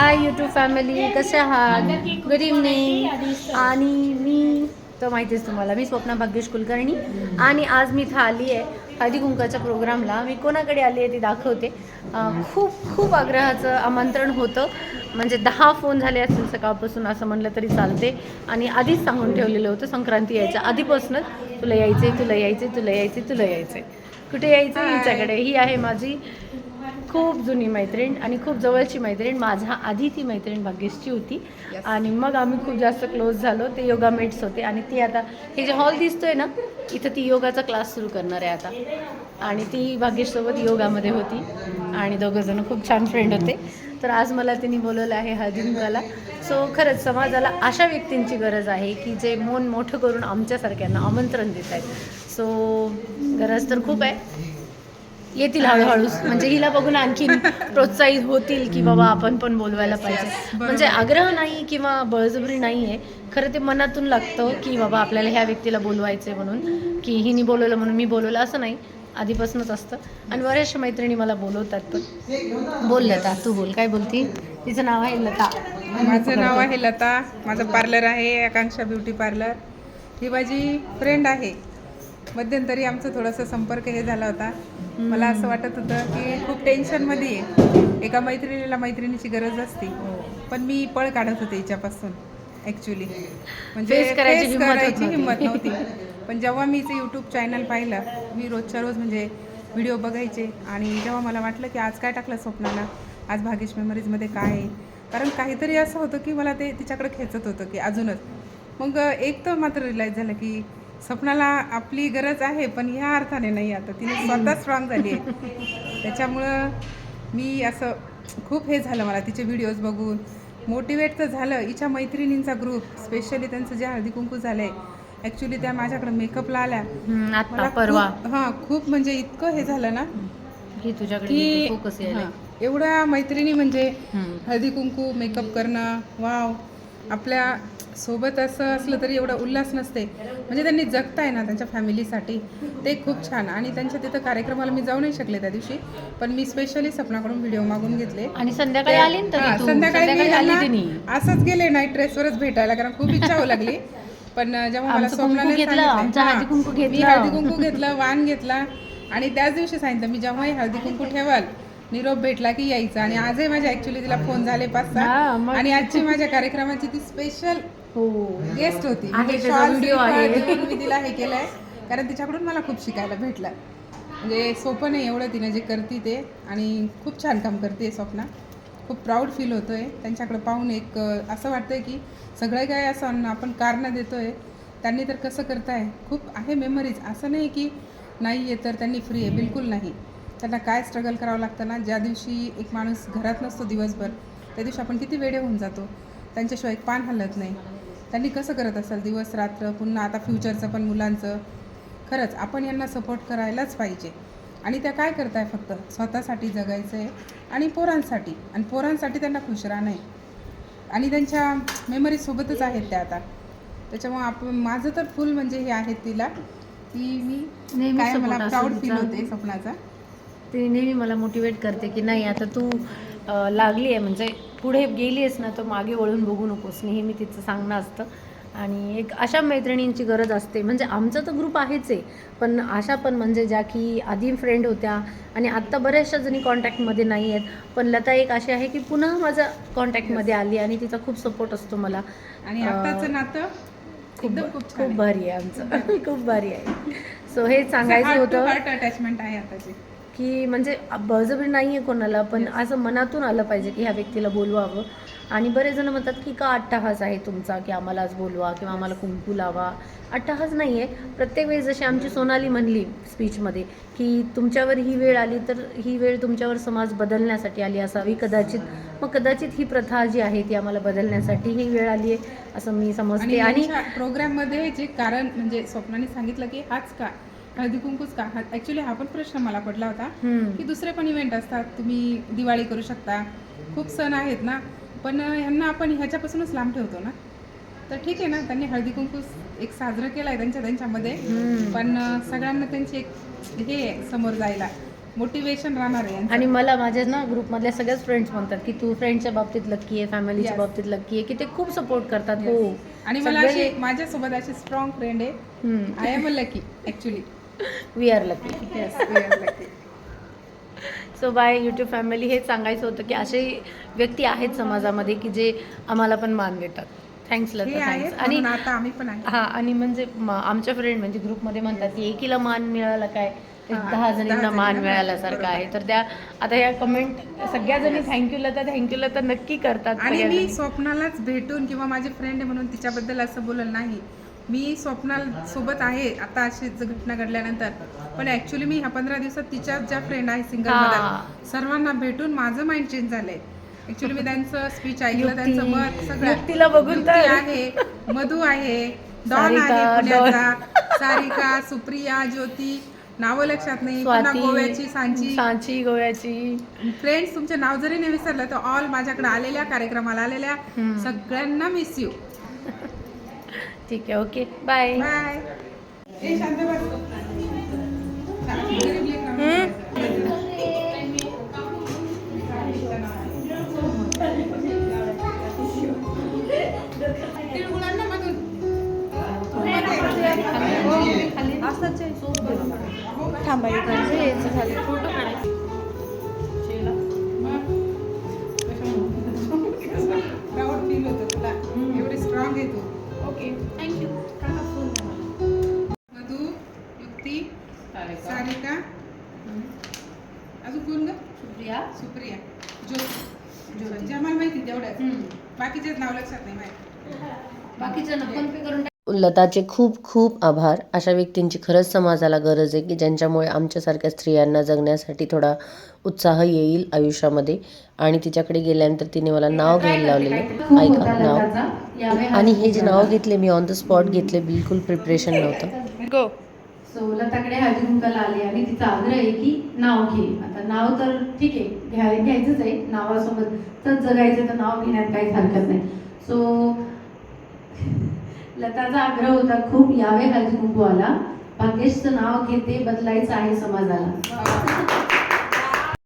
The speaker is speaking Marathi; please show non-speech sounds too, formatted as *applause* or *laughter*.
हाय यूट्यूब फॅमिली कसे आहात? गुड इव्हनिंग आणि मी तर माहितीच तुम्हाला मी स्वप्ना भाग्येश कुलकर्णी. आणि आज मी इथं आली आहे हळदी कुंकाच्या प्रोग्रामला. मी कोणाकडे आली आहे ती दाखवते. खूप खूप आग्रहाचं आमंत्रण होतं. म्हणजे दहा फोन झाले असतील सकाळपासून असं म्हणलं तरी चालते. आणि आधीच सांगून ठेवलेलं होतं संक्रांती यायच्या आधीपासूनच. तुला यायचे तुला यायचे तुला यायचे तुला यायचे कुठे यायचं हिच्याकडे. ही आहे माझी खूप जुनी मैत्रीण आणि खूप जवळची मैत्रीण माझ्या आधी ती मैत्रीण भाग्येशची होती. आणि मग आम्ही खूप जास्त क्लोज झालो. ते योगा मेट्स होते. आणि ती आता हे जे हॉल दिसतोय ना इथं ती योगाचा क्लास सुरू करणार आहे आता. आणि ती भाग्येशसोबत योगामध्ये होती. आणि दोघंजणं खूप छान फ्रेंड होते. तर आज मला तिने बोलवलं आहे हळदीमुळाला सो खरंच समाजाला अशा व्यक्तींची गरज आहे की जे मन मोठं करून आमच्यासारख्यांना आमंत्रण देत आहेत. सो गरज तर खूप आहे. येतील हळूहळू म्हणजे हिला बघून आणखी प्रोत्साहित होतील की बाबा आपण पण बोलवायला पाहिजे. म्हणजे आग्रह नाही किंवा बळजबरी नाही आहे खरं ते मनातून लागतं की बाबा आपल्याला ह्या व्यक्तीला बोलवायचं आहे म्हणून. की हिने बोलवलं म्हणून मी बोलवलं असं नाही. आधीपासूनच असतं. आणि बऱ्याचशा मैत्रिणी मला बोलवतात पण. बोल लता तू बोल. काय बोलती? तिचं नाव आहे लता. माझं नाव आहे लता. माझं पार्लर आहे आकांक्षा ब्युटी पार्लर. ही माझी फ्रेंड आहे. मध्यंतरी आमचं थोडंसं संपर्क हे झाला होता. मला असं वाटत होतं की खूप टेन्शनमध्ये आहे एका मैत्रिणीला मैत्रिणीची गरज असते. पण मी पळ काढत होते हिच्यापासून ॲक्च्युली म्हणजे Face करायची. हिंमत नव्हती. पण जेव्हा मी ते यूट्यूब चॅनल पाहिलं मी रोजच्या रोज म्हणजे व्हिडिओ बघायचे. आणि जेव्हा मला वाटलं की आज काय टाकलं स्वप्नाला? आज भाग्येश मेमरीजमध्ये काय आहे? कारण काहीतरी असं होतं की मला ते तिच्याकडे खेचत होतं की अजूनच. मग एक तर मात्र रिलाईज झालं की स्वप्नाला आपली गरज आहे पण ह्या अर्थाने नाही आता. तिने स्वतः स्ट्रॉंग झाली आहे. त्याच्यामुळं मी असं खूप हे झालं मला तिचे व्हिडिओज बघून. मोटिवेट तर झालं. हिच्या मैत्रिणींचा ग्रुप स्पेशली त्यांचं जे हळदी कुंकू झालं आहे ॲक्च्युली त्या माझ्याकडे मेकअपला आल्या. मला परवा. हां खूप म्हणजे इतकं हे झालं ना. की तुझ्याकडे फोकस एवढ्या मैत्रिणी म्हणजे. हळदी कुंकू मेकअप करणं वाव आपल्या सोबत असं असलं तरी एवढा उल्हास नसते. म्हणजे त्यांनी जगताय ना त्यांच्या फॅमिलीसाठी. ते खूप छान. आणि त्यांच्या तिथं कार्यक्रमाला मी जाऊ नाही शकले त्या दिवशी. पण मी स्पेशली सपनाकडून व्हिडिओ मागून घेतले. आणि संध्याकाळी आली ना संध्याकाळी मी असंच गेले नाईट ड्रेसवरच भेटायला कारण खूप इच्छा होऊ लागली. पण जेव्हा मला स्वप्नाने घेतलं, सांगितलं- आमचं हळदी कुंकू मी घेतलं. हळदी कुंकू घेतलं वाण घेतला. आणि त्याच दिवशी सांगितलं मी जेव्हाही हळदी कुंकू ठेवाल निरोप भेटला की यायचं. आणि आजही माझे ऍक्च्युली तिला फोन झाले पाच हां, सहा. आणि आजची माझ्या कार्यक्रमाची ती स्पेशल हो. गेस्ट होती. आहे, म्हणजे मी तिला हे केलंय. कारण तिच्याकडून मला खूप शिकायला भेटलं. म्हणजे सोपं नाही एवढं तिने जे करते ते. आणि खूप छान काम करते स्वप्ना. खूप प्राऊड फील होतोय. त्यांच्याकडे पाहून एक असं वाटतंय की सगळं काय असं आपण कारणं देतोय. त्यांनी तर कसं करताय? खूप आहे मेमरीज असं नाही की नाही आहे तर त्यांनी फ्री आहे. बिलकुल नाही. त्यांना काय स्ट्रगल करावं लागतं ना? ज्या दिवशी एक माणूस घरात नसतो दिवसभर त्या दिवशी आपण किती वेडे होऊन जातो? त्यांच्याशिवाय एक पान हलत नाही. त्यांनी कसं करत असाल? दिवस रात्र पुन्हा आता फ्युचरचं पण मुलांचं. खरंच आपण यांना सपोर्ट करायलाच पाहिजे. आणि त्या काय करताय फक्त? स्वतःसाठी जगायचं आहे आणि पोरांसाठी. आणि पोरांसाठी त्यांना खुश राहणं आहे. आणि त्यांच्या मेमरीजसोबतच आहेत त्या आता. त्याच्यामुळे आपण माझं तर फुल म्हणजे हे आहे तिला की मी काय मला प्राऊड फील. होते स्वप्नाचा. ती नेहमी मला मोटिवेट करते की नाही आता तू लागली आहे म्हणजे पुढे गेली आहेस ना तर मागे वळून बघू नकोस नेहमी तिचं सांगणं असतं. आणि एक अशा मैत्रिणींची गरज असते. म्हणजे आमचा तर ग्रुप आहेच आहे पण अशा पण म्हणजे ज्या की आधी फ्रेंड होत्या आणि आत्ता बऱ्याचशा जणी कॉन्टॅक्टमध्ये नाही आहेत. पण लता एक अशी आहे की पुन्हा माझा कॉन्टॅक्टमध्ये आली आणि तिचा खूप सपोर्ट असतो मला. आणि अं, आताचं नातं खूप *laughs* खूप भारी आहे आमचं. खूप भारी आहे. सो हे सांगायचं होतं. अटॅचमेंट आहे आताची. की म्हणजे बळजबरी नाही आहे कोणाला पण असं मनातून आलं पाहिजे की ह्या व्यक्तीला बोलवावं. आणि बरेच जण म्हणतात की का अट्टाहास आहे तुमचा की आम्हाला आज बोलवा किंवा आम्हाला कुंकू लावा. अट्टाहास नाही आहे प्रत्येक वेळेस जशी आमची सोनाली म्हणली स्पीचमध्ये की तुमच्यावर ही वेळ आली तर ही वेळ तुमच्यावर समाज बदलण्यासाठी आली असावी. कदाचित मग कदाचित ही प्रथा जी आहे ती आम्हाला बदलण्यासाठी ही वेळ आली आहे असं मी समजते. आणि प्रोग्राममध्ये जे कारण म्हणजे स्वप्नाने सांगितलं की हाच का? हळदी कुंकूच का? हा ऍक्च्युली हा पण प्रश्न मला पडला होता. की दुसरे पण इव्हेंट असतात तुम्ही दिवाळी करू शकता. खूप सण आहेत ना. पण ह्यांना आपण ह्याच्यापासूनच लांब ठेवतो ना. तर ठीक आहे ना त्यांनी हळदी कुंकू एक साजरं केलाय त्यांच्या त्यांच्यामध्ये. पण सगळ्यांना त्यांची एक हे समोर जायला. मोटिवेशन राहणार आहे. आणि मला माझ्या ना ग्रुपमधल्या सगळ्याच फ्रेंड्स म्हणतात की तू फ्रेंडच्या बाबतीत लक्की आहे फॅमिलीच्या. बाबतीत लक्की आहे की ते खूप सपोर्ट करतात. हो. आणि मला अशी माझ्यासोबत अशी स्ट्रॉंग फ्रेंड आहे. I am a lucky actually we are lucky so bye YouTube family हेच सांगायचं होतं की असे व्यक्ती आहेत समाजामध्ये की जे आम्हाला पण मान देतात. थँक्स लता थँक्स आणि आता आम्ही पण आहे. हा आणि म्हणजे म- आमच्या फ्रेंड म्हणजे ग्रुपमध्ये म्हणतात की एकीला मान मिळाला काय? ते हा, दहा दहा जणींना मान मिळाला. मिळाल्यासारखं आहे. तर त्या आता या कमेंट सगळ्या जणी थँक्यू लता थँक्यू लता नक्की करतात आणि सगळ्या मी जणी. स्वप्नालाच भेटून किंवा माझी फ्रेंड आहे म्हणून तिच्याबद्दल असं बोललं नाही. मी स्वप्नाल सोबत आहे. आता अशी घटना घडल्यानंतर. पण ऍक्च्युली मी ह्या पंधरा दिवसात तिच्या ज्या फ्रेंड आहे सिंगल सर्वांना भेटून माझं माइंड चेंज झालंय. ऍक्च्युली मी त्यांचं स्पीच ऐकलं त्यांचं मत सगळं. युक्तीला बघून आहे मधू आहे डॉन आहे पुण्याचा सारिका सुप्रिया ज्योती नावं लक्षात नाही पुन्हा गोव्याची सांची. सांची गोव्याची. फ्रेंड्स तुमचे नाव जरी नाही विसरलं तर ऑल माझ्याकडे आलेल्या कार्यक्रमाला आलेल्या. सगळ्यांना मिस यू ठीक आहे ओके बाय बाय ए शांत बस. गरीब सुप्रिया ज्योती. ज्योती. ज्या मला माहिती तेवढ्याच बाकीचेच नाव लक्षात नाही माहिती. बाकीचं फोन पे करून लताचे खूप खूप आभार. अशा व्यक्तींची खरंच समाजाला गरज आहे की ज्यांच्यामुळे आमच्यासारख्या स्त्रियांना जगण्यासाठी थोडा उत्साह येईल आयुष्यामध्ये. आणि तिच्याकडे गेल्यानंतर तिने मला नाव घ्यायला लावलेलं. ऐका नाव. आणि हे जे नाव घेतले मी ऑन द स्पॉट घेतले बिलकुल प्रिपरेशन नव्हतं. सो लताकडे हळदी कुंकाला आले आणि तिचा आग्रह आहे की नाव घे. आता नाव तर ठीक आहे. घ्याय घ्यायचंच आहे नावासोबत. तर जगायचं तर नाव घेण्यात काहीच हरकत नाही. सो लताचा आग्रह होता खूप यावे हळदी आला भाग्येशचं नाव घेते बदलायचं आहे समाजाला.